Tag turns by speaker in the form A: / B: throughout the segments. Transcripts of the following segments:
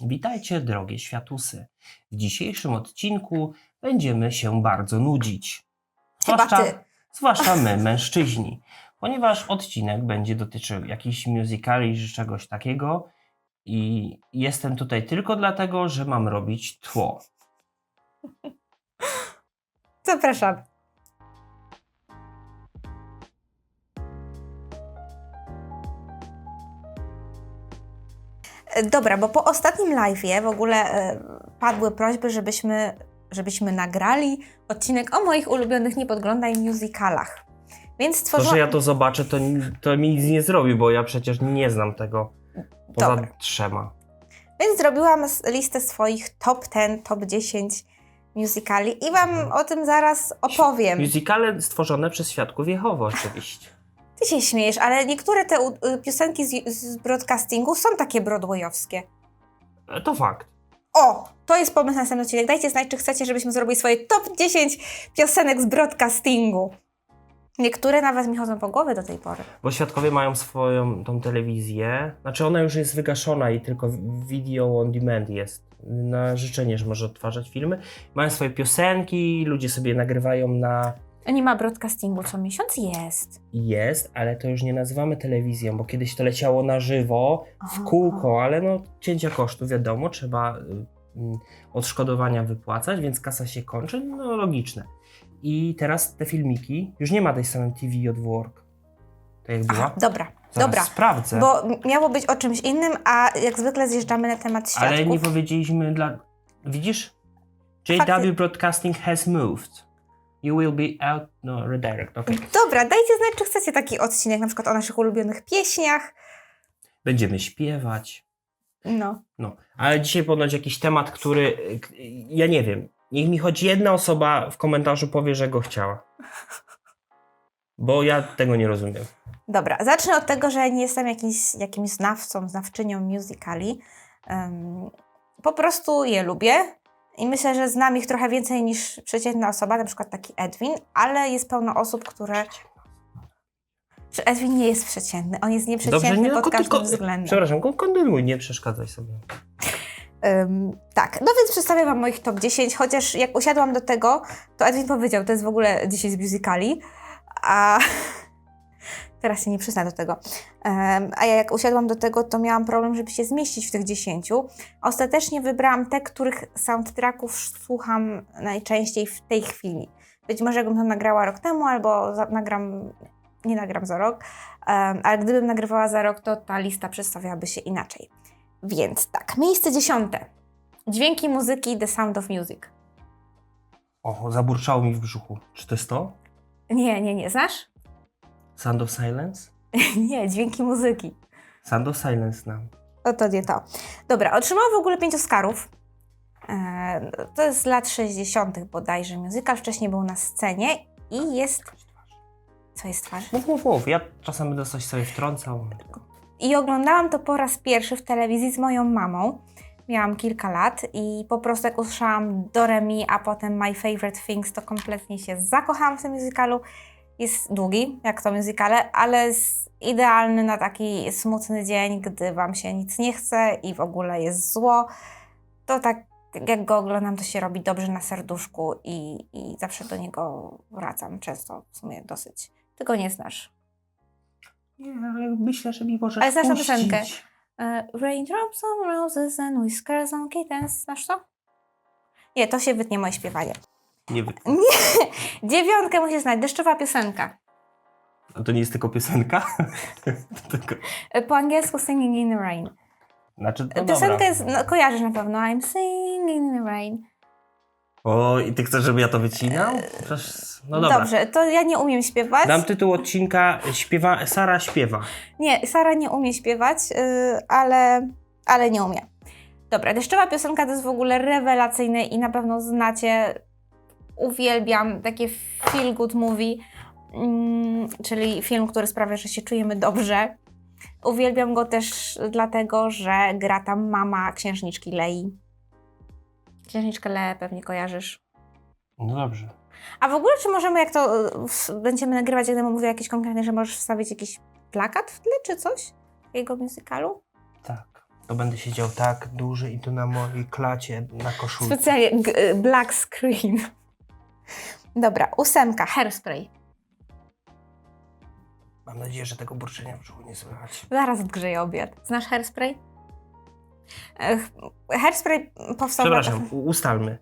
A: Witajcie, drogie światusy. W dzisiejszym odcinku będziemy się bardzo nudzić.
B: Ty.
A: zwłaszcza my, mężczyźni, ponieważ odcinek będzie dotyczył jakichś musicali czy czegoś takiego i jestem tutaj tylko dlatego, że mam robić tło.
B: Zapraszam. Dobra, bo po ostatnim live'ie w ogóle e, padły prośby, żebyśmy, żebyśmy nagrali odcinek o moich ulubionych Nie podglądaj musicalach. Więc
A: To,
B: stworzyłam...
A: że ja to zobaczę, to, to mi nic nie zrobi, bo ja przecież nie znam tego poza
B: Dobra.
A: trzema.
B: Więc zrobiłam listę swoich top 10, top 10 musicali i Wam
A: Mhm.
B: o tym zaraz opowiem.
A: Musicale stworzone przez Świadków Jehowy oczywiście.
B: Ty się śmiejesz, ale niektóre te u- y, piosenki z, z broadcastingu są takie broadwayowskie.
A: E, To fakt.
B: O, to jest pomysł na następny odcinek. Dajcie znać, czy chcecie, żebyśmy zrobili swoje top 10 piosenek z broadcastingu. Niektóre nawet mi chodzą po głowie do tej pory.
A: Bo świadkowie mają swoją tą telewizję. Znaczy ona już jest wygaszona i tylko video on demand jest. Na życzenie, że może odtwarzać filmy. Mają swoje piosenki, ludzie sobie nagrywają na
B: Nie ma broadcastingu co miesiąc? Jest.
A: jest, ale to już nie nazywamy telewizją, bo kiedyś to leciało na żywo, w kółko, ale no cięcia kosztów wiadomo, trzeba y, y, odszkodowania wypłacać, więc kasa się kończy, no logiczne. I teraz te filmiki, już nie ma tej samej TV od work. Tak jak była.
B: Aha, dobra,
A: Zaraz
B: dobra.
A: sprawdzę.
B: Bo miało być o czymś innym, a jak zwykle zjeżdżamy na temat świadków.
A: Ale nie powiedzieliśmy dla. Widzisz? JW
B: Fakty.
A: Broadcasting has moved. You will be out. No, redirect, ok.
B: Dobra, dajcie znać, czy chcecie taki odcinek, na przykład o naszych ulubionych pieśniach.
A: Będziemy śpiewać.
B: No.
A: No, ale dzisiaj ponoć jakiś temat, który. k- Ja nie wiem. Niech mi choć jedna osoba w komentarzu powie, że go chciała. Bo ja tego nie rozumiem.
B: Dobra, zacznę od tego, że nie jestem jakimś, jakimś znawcą, znawczynią musicali. Em, po prostu je lubię i myślę, że znam ich trochę więcej niż przeciętna osoba, na przykład taki Edwin, ale jest pełno osób, które... Że Edwin nie jest przeciętny, on jest nieprzeciętny pod
A: tylko-
B: każdym
A: tylko-
B: względem.
A: Przepraszam, kon- kontynuuj, nie przeszkadzaj sobie.
B: Ym, tak, no więc przedstawię Wam moich top 10, chociaż jak usiadłam do tego, to Edwin powiedział, to jest w ogóle 10 z musicali, a teraz się nie przyzna do tego. A ja jak usiadłam do tego, to miałam problem, żeby się zmieścić w tych 10. Ostatecznie wybrałam te, których soundtracków słucham najczęściej w tej chwili. Być może jakbym to nagrała rok temu, albo za, nagram, nie nagram za rok, ale gdybym nagrywała za rok, to ta lista przedstawiałaby się inaczej. Więc tak, miejsce dziesiąte. Dźwięki muzyki The Sound of Music.
A: O, zaburczało mi w brzuchu. Czy to jest to?
B: Nie, nie, nie. Znasz?
A: Sound of Silence?
B: nie, dźwięki muzyki.
A: Sound of Silence znam.
B: O to nie to. Dobra, otrzymał w ogóle pięć Oscarów. E, to jest z lat 60. bodajże musical. Wcześniej był na scenie i jest... Co jest twarz?
A: Mów, mów, mów. Ja czasem będę coś sobie wtrącał.
B: I oglądałam to po raz pierwszy w telewizji z moją mamą. Miałam kilka lat i po prostu jak usłyszałam Doremi, a potem My Favorite Things, to kompletnie się zakochałam w tym musicalu. Jest długi, jak to musicale, ale jest idealny na taki smutny dzień, gdy Wam się nic nie chce i w ogóle jest zło. To tak, jak go oglądam, to się robi dobrze na serduszku i, i zawsze do niego wracam często, w sumie dosyć. Ty go nie znasz.
A: Nie, ale myślę, że mi możesz
B: Ale znasz tę piosenkę? E, Raindrops on roses and whiskers on kittens. Znasz to? Nie, to się wytnie moje śpiewanie.
A: Nie wy...
B: Dziewiątkę musisz znać. Deszczowa piosenka.
A: A to nie jest tylko piosenka? tylko...
B: Po angielsku Singing in the Rain.
A: Znaczy, no
B: Piosenkę
A: dobra.
B: jest, no, kojarzysz na pewno. I'm singing in the rain.
A: O, i ty chcesz, żeby ja to wycinał? Przecież... No dobra.
B: Dobrze, to ja nie umiem śpiewać.
A: Dam tytuł odcinka śpiewa... Sara śpiewa.
B: Nie, Sara nie umie śpiewać, yy, ale, ale nie umie. Dobra, deszczowa piosenka to jest w ogóle rewelacyjne i na pewno znacie. Uwielbiam takie feel good movie, mm, czyli film, który sprawia, że się czujemy dobrze. Uwielbiam go też dlatego, że gra tam mama księżniczki Lei. Księżniczkę Leę pewnie kojarzysz.
A: No dobrze.
B: A w ogóle, czy możemy, jak to w- będziemy nagrywać, jak będę mówiła jakieś konkretne, że możesz wstawić jakiś plakat w tle, czy coś? Jego musicalu?
A: Tak. to będę siedział tak duży i tu na mojej klacie na koszulce.
B: Specjalnie y, black screen. Dobra, ósemka, hairspray.
A: Mam nadzieję, że tego burczenia w brzuchu nie słychać.
B: Zaraz odgrzeję obiad. Znasz hairspray? Ech, Hairspray powstał...
A: Przepraszam, u- ustalmy.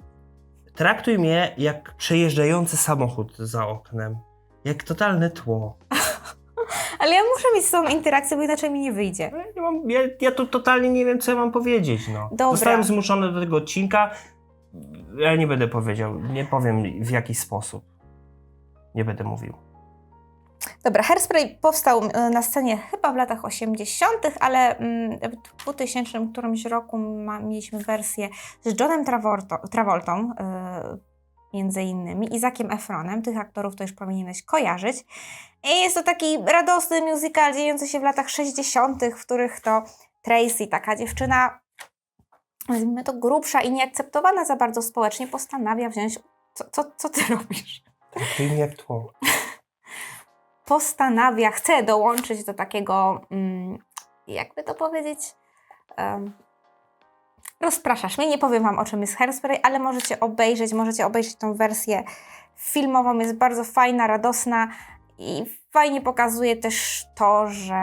A: Traktuj mnie jak przejeżdżający samochód za oknem. Jak totalne tło.
B: Ale ja muszę mieć z tą interakcję, bo inaczej mi nie wyjdzie.
A: Ja, nie mam, ja, ja tu totalnie nie wiem, co ja mam powiedzieć. No.
B: Dobra.
A: Zostałem zmuszony do tego odcinka. Ja nie będę powiedział, nie powiem w jaki sposób. Nie będę mówił.
B: Dobra, Hairspray powstał y, na scenie chyba w latach 80., ale mm, w 2000 którymś roku ma, mieliśmy wersję z Johnem Travoltą, y, między innymi, i Zakiem Efronem. Tych aktorów to już powinieneś kojarzyć. I jest to taki radosny musical dziejący się w latach 60., w których to Tracy, taka dziewczyna, nazwijmy to grubsza i nieakceptowana za bardzo społecznie, postanawia wziąć... Co, co, co ty robisz?
A: Traktuj mnie jak tło.
B: postanawia, chce dołączyć do takiego, mm, jakby to powiedzieć, um, rozpraszasz mnie. Nie powiem Wam, o czym jest Hairspray, ale możecie obejrzeć, możecie obejrzeć tą wersję filmową. Jest bardzo fajna, radosna i fajnie pokazuje też to, że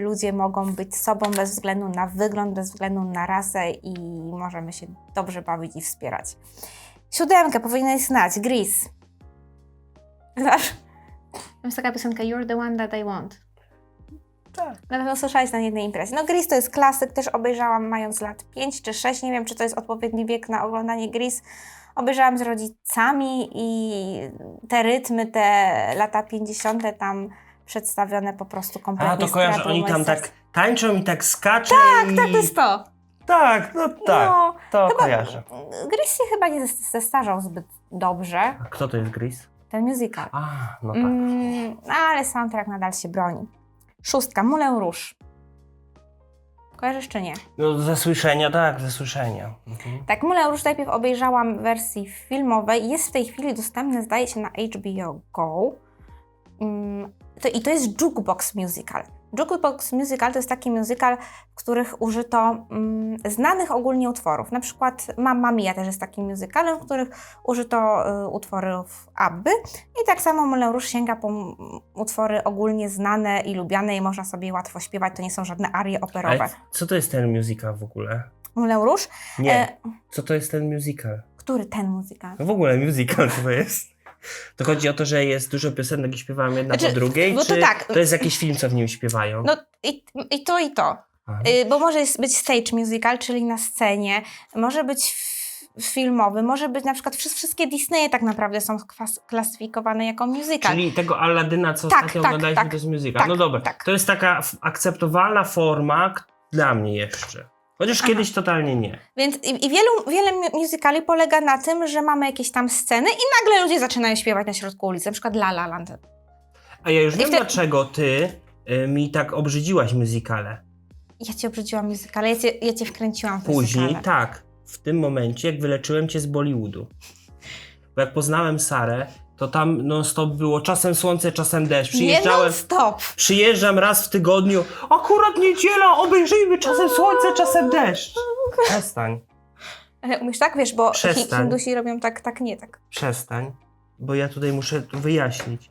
B: ludzie mogą być sobą bez względu na wygląd, bez względu na rasę i możemy się dobrze bawić i wspierać. Siódemkę powinieneś znać, Grease. Znasz? Jest taka piosenka You're the one that I want.
A: Tak.
B: Na pewno słyszałeś na jednej imprezie. No Gris to jest klasyk, też obejrzałam mając lat 5 czy 6. Nie wiem, czy to jest odpowiedni wiek na oglądanie Gris. Obejrzałam z rodzicami i te rytmy, te lata 50. tam przedstawione po prostu kompletnie
A: A, to kojarzę, oni tam tak tańczą i tak skaczą i...
B: Tak, to jest to.
A: Tak, no tak,
B: No,
A: to
B: chyba,
A: kojarzę.
B: Gris się chyba nie zes- zestarzał zbyt dobrze,
A: A kto to jest Gris?
B: ten musical.
A: A, no tak.
B: Mm, ale soundtrack nadal się broni. Szóstka, Moulin Rouge. Kojarzysz czy nie?
A: No ze słyszenia, tak, ze słyszenia. Mhm.
B: Tak, Moulin Rouge najpierw obejrzałam w wersji filmowej. Jest w tej chwili dostępny, zdaje się, na HBO Go. Mm, to, I to jest Jukebox Musical. Jukebox Musical to jest taki musical, w których użyto mm, znanych ogólnie utworów. Na przykład Mamma Mia też jest takim musicalem, w których użyto y, utworów Abby. I tak samo Moulin Rouge sięga po mm, utwory ogólnie znane i lubiane i można sobie łatwo śpiewać. To nie są żadne arie operowe.
A: Ale co to jest ten musical w ogóle?
B: Moulin Rouge?
A: Nie,
B: E,
A: co to jest ten musical?
B: który ten musical?
A: No w ogóle musical to jest? To chodzi o to, że jest dużo piosenek i śpiewają jedna
B: Znaczy,
A: po drugiej,
B: bo to
A: czy
B: tak.
A: to jest jakiś film, co w nim śpiewają?
B: No i, i to, i to. Y, bo może być stage musical, czyli na scenie, może być filmowy, może być na przykład wszy- wszystkie Disneye tak naprawdę są klasyfikowane jako musical.
A: Czyli tego Aladyna, co
B: Tak,
A: ostatnio
B: tak,
A: oglądaliśmy,
B: tak.
A: to jest musical.
B: Tak,
A: no dobra,
B: tak.
A: to jest taka akceptowalna forma dla mnie jeszcze. Chociaż
B: Aha.
A: kiedyś totalnie nie.
B: Więc i, i wielu, wiele mu- musicali polega na tym, że mamy jakieś tam sceny i nagle ludzie zaczynają śpiewać na środku ulicy, na przykład La La Land.
A: A ja już
B: I
A: wiem, dlaczego ty y, mi tak obrzydziłaś musicale.
B: Ja cię obrzydziłam musicale, ja cię, ja cię wkręciłam w
A: Później, tak, w tym momencie, jak wyleczyłem cię z Bollywoodu. Bo jak poznałem Sarę, to tam non stop było czasem słońce, czasem deszcz.
B: Nie non stop.
A: przyjeżdżam raz w tygodniu, akurat niedziela, obejrzyjmy czasem słońce, czasem deszcz. Przestań,
B: Umiesz tak? Wiesz, bo
A: Przestań.
B: Hindusi robią tak, tak, nie tak.
A: przestań, bo ja tutaj muszę wyjaśnić.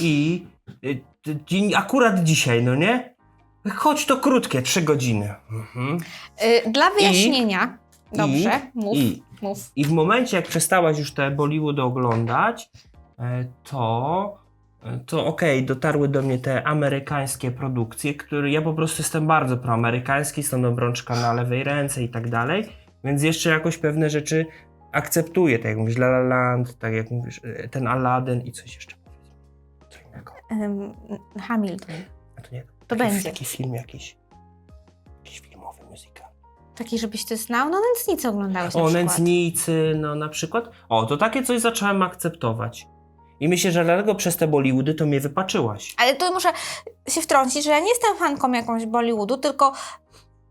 A: I y, akurat dzisiaj, no nie? Choć to krótkie, trzy godziny. Mhm.
B: Y, Dla wyjaśnienia, dobrze, mów,
A: I
B: mów.
A: I w momencie, jak przestałaś już te Bollywood oglądać, to, e, to okej, dotarły do mnie te amerykańskie produkcje, które ja po prostu jestem bardzo proamerykański, stąd obrączka na lewej ręce i tak dalej, więc jeszcze jakoś pewne rzeczy akceptuję, tak jak mówisz La La Land, tak jak mówisz e, ten Aladdin i coś jeszcze. Co innego.
B: Hamilton.
A: A to nie,
B: To
A: taki,
B: będzie.
A: Taki film jakiś, jakiś filmowy musical.
B: Taki, żebyś ty znał? No nędznicy oglądałeś na
A: O,
B: przykład.
A: nędznicy, no na przykład. O, to takie coś zacząłem akceptować. I myślę, że dlatego przez te Bollywoody to mnie wypaczyłaś.
B: Ale tu muszę się wtrącić, że ja nie jestem fanką jakąś Bollywoodu, tylko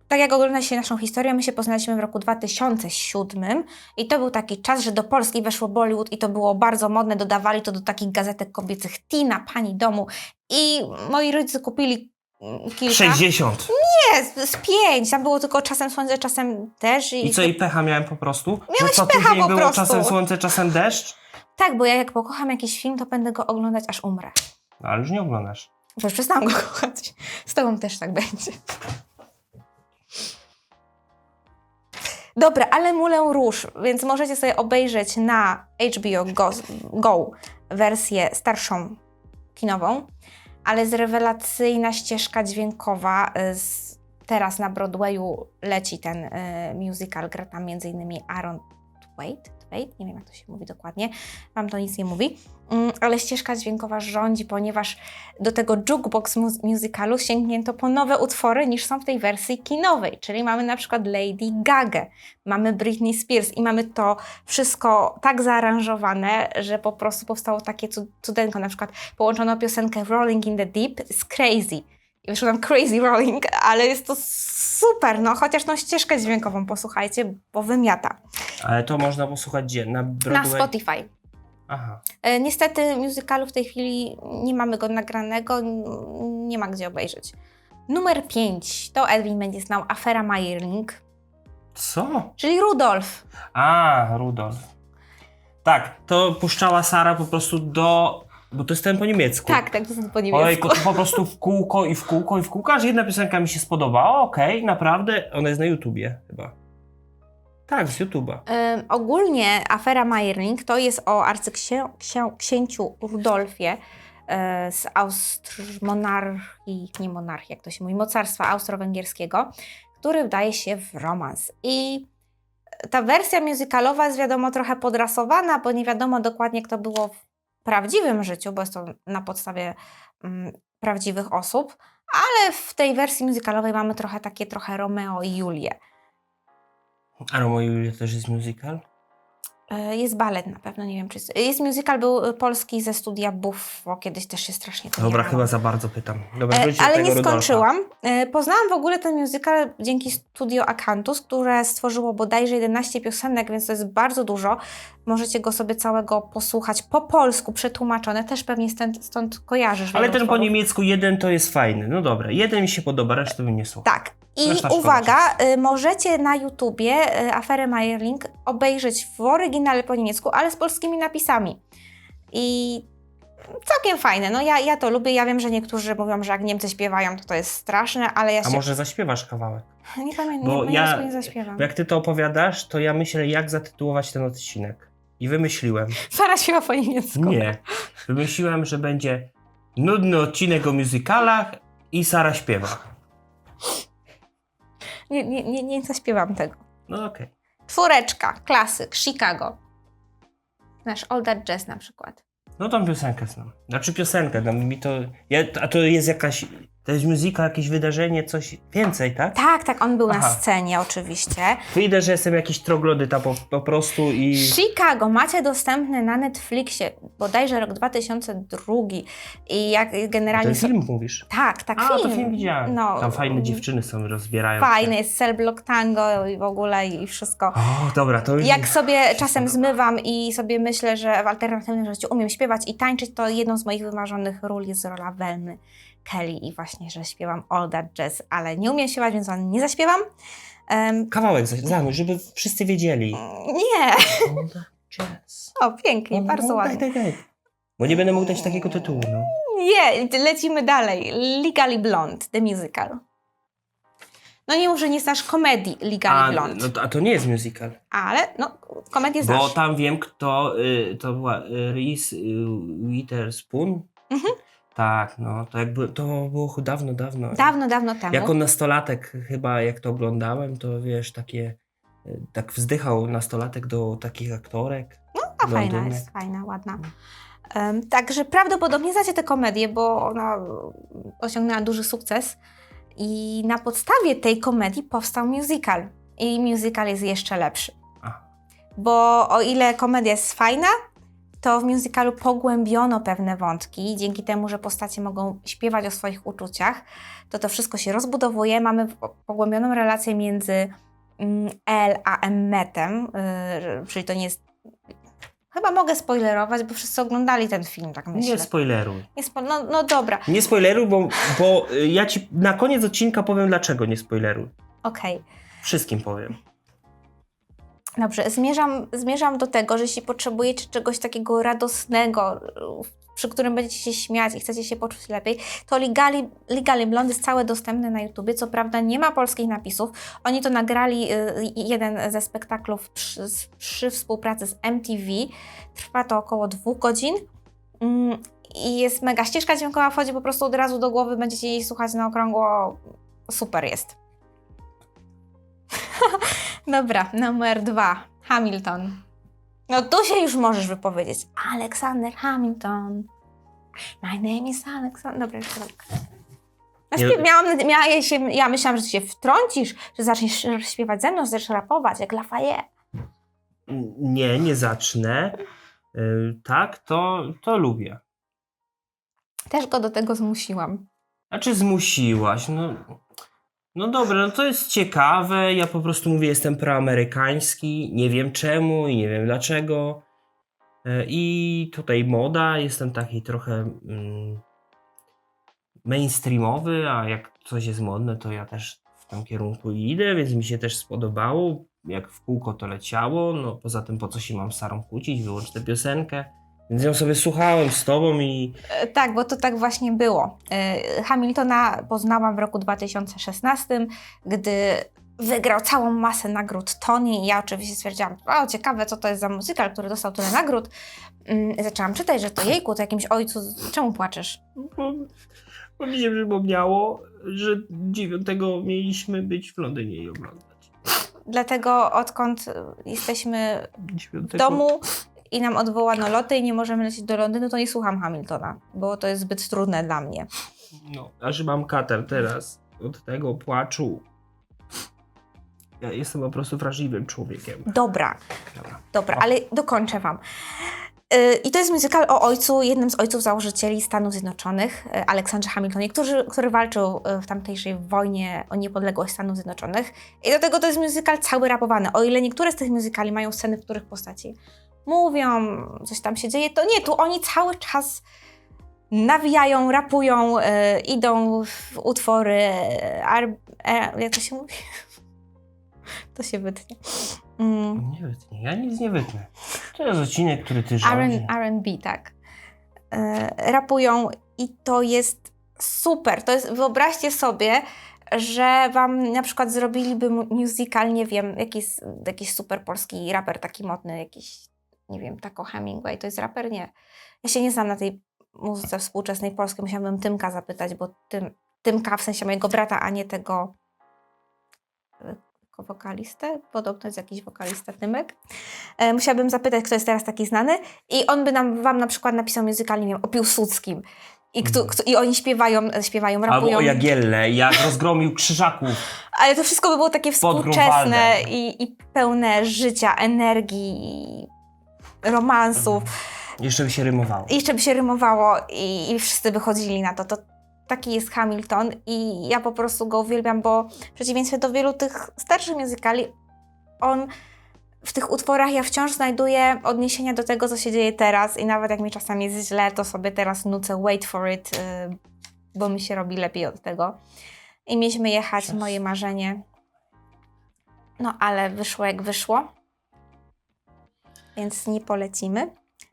B: tak jak oglądaliście naszą historię, my się poznaliśmy w roku 2007 i to był taki czas, że do Polski weszło Bollywood i to było bardzo modne, dodawali to do takich gazetek kobiecych Tina, Pani Domu i moi rodzice kupili mm, kilka.
A: 60.
B: Nie, z, z pięć. Tam było tylko czasem słońce, czasem deszcz. I,
A: I co, i pecha miałem po prostu?
B: Miałeś
A: że co
B: pecha po
A: było
B: prostu.
A: czasem słońce, czasem deszcz?
B: Tak, bo ja jak pokocham jakiś film, to będę go oglądać aż umrę.
A: No, ale już nie oglądasz.
B: Bo już przestałam go kochać. Z tobą też tak będzie. Dobra, ale Mulę Róż, więc możecie sobie obejrzeć na HBO Go, Go wersję starszą kinową, ale z rewelacyjna ścieżka dźwiękowa. y, Z, teraz na Broadwayu leci ten y, musical, gra tam m.in. Aaron Twait, Nie wiem jak to się mówi dokładnie, wam to nic nie mówi, Mm, ale ścieżka dźwiękowa rządzi, ponieważ do tego jukebox mu- musicalu sięgnięto po nowe utwory niż są w tej wersji kinowej, czyli mamy na przykład Lady Gaga, mamy Britney Spears i mamy to wszystko tak zaaranżowane, że po prostu powstało takie cud- cudenko, na przykład połączono piosenkę Rolling in the Deep z Crazy i wyszło tam Crazy Rolling, ale jest to super, no chociaż tą ścieżkę dźwiękową posłuchajcie, bo wymiata.
A: Ale to można posłuchać gdzie? Na
B: Na
A: Broadway?
B: Spotify.
A: Aha.
B: E, Niestety musicalu w tej chwili nie mamy go nagranego, nie ma gdzie obejrzeć. Numer 5 to Edwin będzie znał Afera Meyerling,
A: Co?
B: czyli Rudolf.
A: A, Rudolf. Tak, to puszczała Sara po prostu do... Bo to jest ten po niemiecku.
B: Tak, tak, to jest po niemiecku.
A: Ojku, to po prostu w kółko i w kółko i w kółko, aż jedna piosenka mi się spodobała, okej, naprawdę, ona jest na YouTubie chyba. Tak, z YouTube'a.
B: Ym, ogólnie afera Meyerling to jest o arcyksięciu Rudolfie e, z Austr monarchii, nie monarchii, jak to się mówi, mocarstwa austro-węgierskiego, który wdaje się w romans. I ta wersja musicalowa jest wiadomo trochę podrasowana, bo nie wiadomo dokładnie, kto było w prawdziwym życiu, bo jest to na podstawie mm, prawdziwych osób, ale w tej wersji musicalowej mamy trochę takie trochę Romeo i Julię.
A: A Romeo i Julia też jest musical?
B: E, Jest balet na pewno, nie wiem czy jest. Jest musical, był e, polski ze studia Buffo, kiedyś też się strasznie to
A: Dobra, chyba za bardzo pytam. Dobra,
B: E, Ale nie
A: Rudolfa.
B: skończyłam. E, Poznałam w ogóle ten musical dzięki studio Acanthus, które stworzyło bodajże 11 piosenek, więc to jest bardzo dużo. Możecie go sobie całego posłuchać po polsku, przetłumaczone. Też pewnie stąd, stąd kojarzysz.
A: Ale ten po
B: utworów.
A: niemiecku jeden to jest fajny. No dobra, jeden mi się podoba, reszty bym nie słuchał.
B: Tak. I
A: szkoda
B: uwaga, y, możecie na YouTubie y, aferę Meyerling obejrzeć w oryginale po niemiecku, ale z polskimi napisami. I całkiem fajne. No ja, ja to lubię. Ja wiem, że niektórzy mówią, że jak Niemcy śpiewają, to to jest straszne, ale ja
A: A
B: się...
A: może zaśpiewasz kawałek?
B: Nie pamiętam,
A: Bo
B: nie,
A: ja-
B: nie zaśpiewam.
A: Bo jak ty to opowiadasz, to ja myślę, jak zatytułować ten odcinek. I wymyśliłem.
B: Sara śpiewa po niemiecku.
A: Nie. Wymyśliłem, że będzie nudny odcinek o musicalach i Sara śpiewa.
B: Nie, nie, nie, nie zaśpiewam tego.
A: No okej.
B: Czwóreczka, klasyk, Chicago. Nasz All That Jazz na przykład.
A: No tą piosenkę znam. Znaczy piosenkę, no mi to... Ja, a to jest jakaś... To jest muzyka, jakieś wydarzenie, coś więcej, tak?
B: Tak, tak, on był na
A: Aha.
B: scenie oczywiście.
A: Wyjdę, że jestem jakiś troglodyta po, po prostu i...
B: Chicago macie dostępne na Netflixie, bodajże rok 2002 i jak generalnie...
A: Ten
B: są-
A: film mówisz?
B: Tak, tak,
A: A,
B: film.
A: to film widziałem.
B: No,
A: Tam fajne dziewczyny są, rozbierają
B: Fajne,
A: się.
B: jest cell block tango i w ogóle i wszystko.
A: O, dobra, to już...
B: Jak sobie czasem zmywam i sobie myślę, że w alternatywnym życiu umiem śpiewać i tańczyć, to jedną z moich wymarzonych ról jest rola Welmy Kelly i właśnie, że śpiewam All That Jazz, ale nie umiem śpiewać, więc on nie zaśpiewam. Em,
A: Kawałek za- zanuć, żeby wszyscy wiedzieli.
B: nie,
A: All that jazz.
B: o pięknie,
A: No,
B: bardzo
A: no,
B: ładnie.
A: Daj, daj, daj. Bo nie będę mógł dać takiego tytułu, no.
B: Nie, lecimy dalej. Legally Blonde, the musical. No nie mów, że nie znasz komedii Legally
A: A,
B: Blonde,
A: no a to nie jest musical.
B: ale no komedię
A: Bo
B: znasz.
A: tam wiem, kto y, to była y, Reese y, Witherspoon.
B: Mhm.
A: Tak, no to jakby to było dawno, dawno.
B: Dawno, dawno temu.
A: Jako nastolatek chyba jak to oglądałem, to wiesz, takie y, tak wzdychał nastolatek do takich aktorek.
B: A fajna jest, fajna, ładna. Em, także prawdopodobnie znacie tę komedię, bo ona osiągnęła duży sukces i na podstawie tej komedii powstał musical. I musical jest jeszcze lepszy. Bo o ile komedia jest fajna, to w musicalu pogłębiono pewne wątki. Dzięki temu, że postacie mogą śpiewać o swoich uczuciach, to to wszystko się rozbudowuje. Mamy po- pogłębioną relację między mm, El a Emmetem, yy, czyli to nie jest Chyba mogę spoilerować, bo wszyscy oglądali ten film, tak myślę.
A: Nie spoileruj.
B: Nie spo... no, no dobra,
A: Nie spoileruj, bo, bo y, ja ci na koniec odcinka powiem, dlaczego nie spoileruj.
B: okej.
A: Wszystkim powiem.
B: Dobrze, zmierzam, zmierzam do tego, że jeśli potrzebujecie czegoś takiego radosnego, przy którym będziecie się śmiać i chcecie się poczuć lepiej, to Legally, Legally Blonde jest całe dostępne na YouTubie. Co prawda nie ma polskich napisów. Oni to nagrali y, jeden ze spektaklów przy, przy współpracy z MTV. Trwa to około dwóch godzin. Mm, I jest mega ścieżka dźwiękowa, wchodzi po prostu od razu do głowy, będziecie jej słuchać na okrągło. Super jest. Dobra, numer dwa. Hamilton. No tu się już możesz wypowiedzieć. Alexander Hamilton. My name is Alexander. Dobra, jeszcze raz. Ja,
A: Nie-
B: miałam, miała ja, się, ja myślałam, że ty się wtrącisz, że zaczniesz śpiewać ze mną, zaczniesz rapować, jak Lafayette.
A: Nie, nie zacznę. Y, tak, to, to lubię.
B: Też go do tego zmusiłam.
A: Znaczy zmusiłaś, no. No dobra, no to jest ciekawe. Ja po prostu mówię, jestem proamerykański, nie wiem czemu i nie wiem dlaczego. E, I tutaj moda, jestem taki trochę mm, mainstreamowy, a jak coś jest modne, to ja też w tym kierunku idę, więc mi się też spodobało. Jak w kółko to leciało, no poza tym po co się mam z Sarą kłócić, wyłącz tę piosenkę. Więc ją sobie słuchałem z tobą i
B: E, Tak, bo to tak właśnie było. E, Hamiltona poznałam w roku 2016, gdy wygrał całą masę nagród Tony i ja oczywiście stwierdziłam, o ciekawe, co to jest za muzykal, który dostał tyle nagród. Mm, Zaczęłam czytać, że to jejku, to jakimś ojcu, czemu płaczesz?
A: Bo, bo mi się przypomniało, że dziewiątego mieliśmy być w Londynie i oglądać.
B: Dlatego odkąd jesteśmy w
A: Dziewiątego...
B: domu i nam odwołano loty i nie możemy lecieć do Londynu, to nie słucham Hamiltona, bo to jest zbyt trudne dla mnie.
A: No, aż mam katar teraz od tego płaczu. Ja jestem po prostu wrażliwym człowiekiem.
B: Dobra,
A: Dobra.
B: Dobra, ale dokończę Wam. Yy, I to jest musical o ojcu, jednym z ojców założycieli Stanów Zjednoczonych, yy, Aleksandrze Hamiltonie, który, który walczył yy, w tamtejszej wojnie o niepodległość Stanów Zjednoczonych. I do tego to jest musical cały rapowany. O ile niektóre z tych musicali mają sceny, w których postaci mówią, coś tam się dzieje, to nie, tu oni cały czas nawijają, rapują, yy, idą w utwory, yy, ar, e, jak to się mówi? To się wytnie. Mm.
A: Nie wytnę, ja nic nie wytnę. To jest odcinek, który ty rządzi.
B: R&B, tak. E, rapują i to jest super. To jest, wyobraźcie sobie, że wam na przykład zrobiliby mu- musical, nie wiem, jakiś, jakiś super polski raper taki modny, jakiś, nie wiem, Taco Hemingway, to jest raper? Nie. Ja się nie znam na tej muzyce współczesnej polskiej, musiałabym Tymka zapytać, bo tym, Tymka w sensie mojego brata, a nie tego e, jako wokalistę, podobno jest jakiś wokalista Tymek. E, musiałabym zapytać, kto jest teraz taki znany i on by nam, wam na przykład napisał musical, nie wiem, o Piłsudskim. I, kto,
A: Mhm.
B: kto, I oni śpiewają, śpiewają,
A: Albo
B: rapują.
A: o Jagielle, jak rozgromił krzyżaków.
B: Ale to wszystko by było takie współczesne i, i pełne życia, energii, romansów.
A: Jeszcze by się rymowało.
B: Jeszcze by się rymowało i, i wszyscy wychodzili na to. To taki jest Hamilton i ja po prostu go uwielbiam, bo w przeciwieństwie do wielu tych starszych muzykali, on w tych utworach ja wciąż znajduję odniesienia do tego, co się dzieje teraz i nawet jak mi czasami jest źle, to sobie teraz nucę Wait for it, y, bo mi się robi lepiej od tego. I mieliśmy jechać, moje marzenie. No ale wyszło jak wyszło. Więc nie polecimy.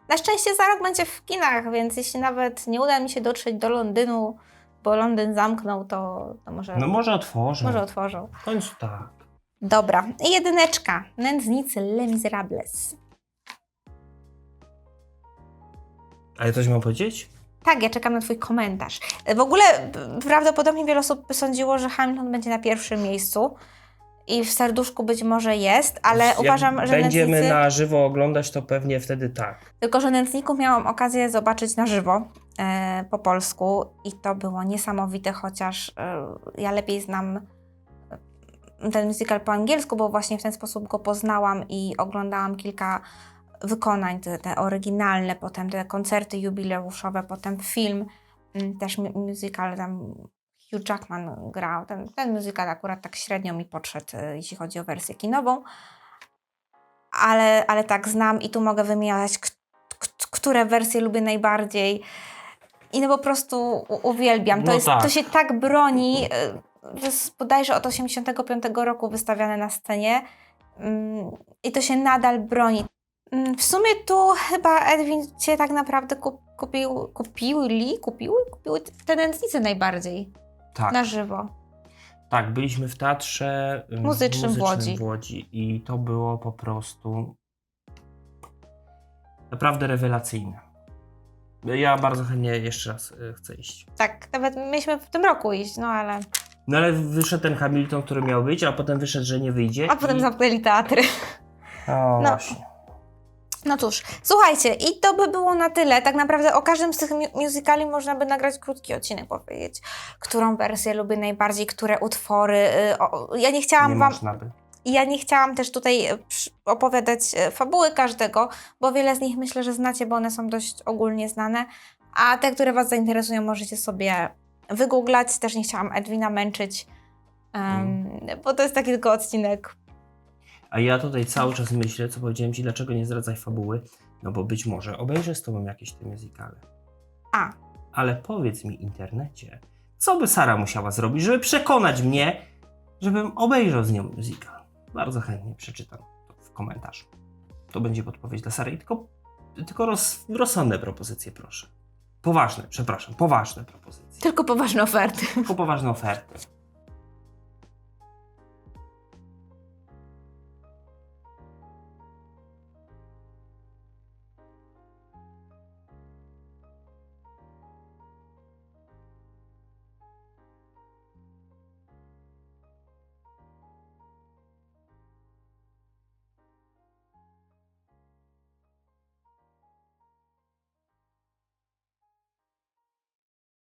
B: Na szczęście za rok będzie w kinach, więc jeśli nawet nie uda mi się dotrzeć do Londynu, bo Londyn zamknął, to, to może,
A: No może otworzę.
B: może otworzą.
A: W końcu tak.
B: Dobra. I jedyneczka. Nędznicy Les Miserables.
A: Ale coś mam powiedzieć?
B: Tak, ja czekam na Twój komentarz. W ogóle prawdopodobnie wiele osób sądziło, że Hamilton będzie na pierwszym miejscu i w serduszku być może jest, ale
A: Jak
B: uważam, że
A: będziemy
B: nędznicy...
A: na żywo oglądać, to pewnie wtedy tak.
B: Tylko, że Nędzników miałam okazję zobaczyć na żywo e, po polsku i to było niesamowite, chociaż e, ja lepiej znam e, ten musical po angielsku, bo właśnie w ten sposób go poznałam i oglądałam kilka wykonań, te, te oryginalne, potem te koncerty jubileuszowe, potem film, też mu- musical, tam Hugh Jackman grał. Ten, ten musical akurat tak średnio mi podszedł, e, jeśli chodzi o wersję kinową. ale, ale tak znam i tu mogę wymieniać, które wersje lubię najbardziej. I no po prostu uwielbiam. To,
A: No
B: jest,
A: tak.
B: to się tak broni. y, To jest bodajże od 85 roku wystawiane na scenie. Mm, I to się nadal broni. Mm, W sumie tu chyba Edwin cię tak naprawdę kup, kupił, kupiły, kupiły, kupiły te nędznice najbardziej
A: Tak.
B: na żywo.
A: Tak, byliśmy w teatrze ym,
B: Muzycznym w Łodzi.
A: Łodzi i to było po prostu naprawdę rewelacyjne. Ja bardzo chętnie jeszcze raz y, chcę iść.
B: Tak, nawet mieliśmy w tym roku iść, no ale.
A: No ale wyszedł ten Hamilton, który miał być, a potem wyszedł, że nie wyjdzie.
B: A potem
A: i...
B: zamknęli teatry.
A: O,
B: No.
A: właśnie.
B: No cóż, słuchajcie, i to by było na tyle. Tak naprawdę o każdym z tych mu- musicali można by nagrać krótki odcinek, powiedzieć, którą wersję lubię najbardziej, które utwory. y, o- Ja nie chciałam
A: Nie
B: wam.
A: można by.
B: Ja nie chciałam też tutaj przy- opowiadać e, fabuły każdego, bo wiele z nich myślę, że znacie, bo one są dość ogólnie znane. A te, które Was zainteresują, możecie sobie wygooglać. Też nie chciałam Edwina męczyć, em, bo to jest taki tylko odcinek.
A: A ja tutaj cały czas myślę, co powiedziałem ci, dlaczego nie zdradzaj fabuły. No bo być może obejrzę z tobą jakieś te muzykale.
B: A,
A: Ale powiedz mi, internecie, co by Sara musiała zrobić, żeby przekonać mnie, żebym obejrzał z nią musical? Bardzo chętnie przeczytam to w komentarzu. To będzie podpowiedź dla Sary. I Tylko, tylko roz, rozsądne propozycje, proszę. Poważne, przepraszam, poważne propozycje.
B: tylko poważne oferty.
A: Tylko poważne oferty.